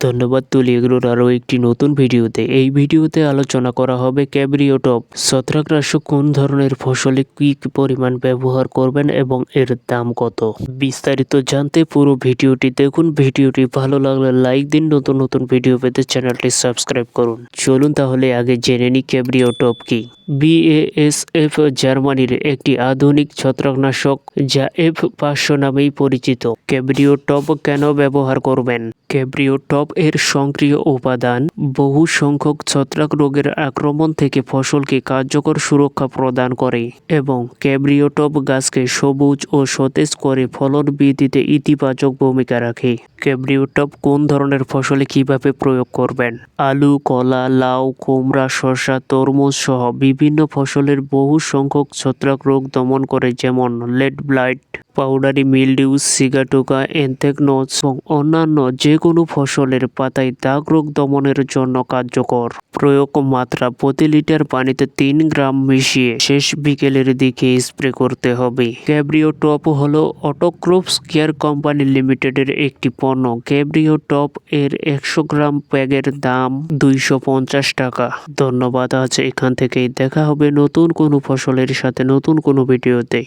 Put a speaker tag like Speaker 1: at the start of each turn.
Speaker 1: ধন্যবাদ তুলি এগুলোর আরও একটি নতুন ভিডিওতে। এই ভিডিওতে আলোচনা করা হবে ক্যাব্রিও টপ। ছত্রাকনাশক কোন ধরনের ফসলে কি পরিমাণ ব্যবহার করবেন এবং এর দাম কত? বিস্তারিত জানতে পুরো ভিডিওটি দেখুন। ভিডিওটি ভালো লাগলে লাইক দিন। নতুন নতুন ভিডিও পেতে চ্যানেলটি সাবস্ক্রাইব করুন। চলুন তাহলে আগে জেনে নিই ক্যাব্রিও টপ কি। বিএএসএফ জার্মানির একটি আধুনিক ছত্রাকনাশক যা এফ পাঁচশো নামেই পরিচিত। ক্যাব্রিও টপ কেন ব্যবহার করবেন? ক্যাব্রিও টপ এর সক্রিয় উপাদান। বহু সংখ্যক ছত্রাক রোগের আক্রমণ থেকে ফসলকে কার্যকর সুরক্ষা প্রদান করে এবং ক্যাব্রিওটপ গাছকে সবুজ ও সতেজ করে ফলন বৃদ্ধিতে ইতিবাচক ভূমিকা রাখে। ক্যাব্রিওটপ কোন ধরনের ফসলে কীভাবে প্রয়োগ করবেন? আলু, কলা, লাউ, কুমড়া, শসা, তরমুজ সহ বিভিন্ন ফসলের বহু সংখ্যক ছত্রাক রোগ দমন করে, যেমন leaf blight powdery mildew sigatoka anthracnose এবং অন্যান্য যে কোনো ফসলের পাতায় দাগ রোগ দমনের জন্য কার্যকর। প্রয়োগ মাত্রা প্রতি লিটার পানিতে তিন গ্রাম মিশিয়ে শেষ বিকেলের দিকে স্প্রে করতে হবে। ক্যাব্রিও টপ হলো অটোক্রোপস কেয়ার কোম্পানি লিমিটেডের একটি পণ্য। ক্যাব্রিও টপ এর একশো গ্রাম প্যাগের দাম দুইশো পঞ্চাশ টাকা। ধন্যবাদ, আজ এখান থেকেই দেখা হবে নতুন কোনো ফসলের সাথে নতুন কোনো ভিডিওতে।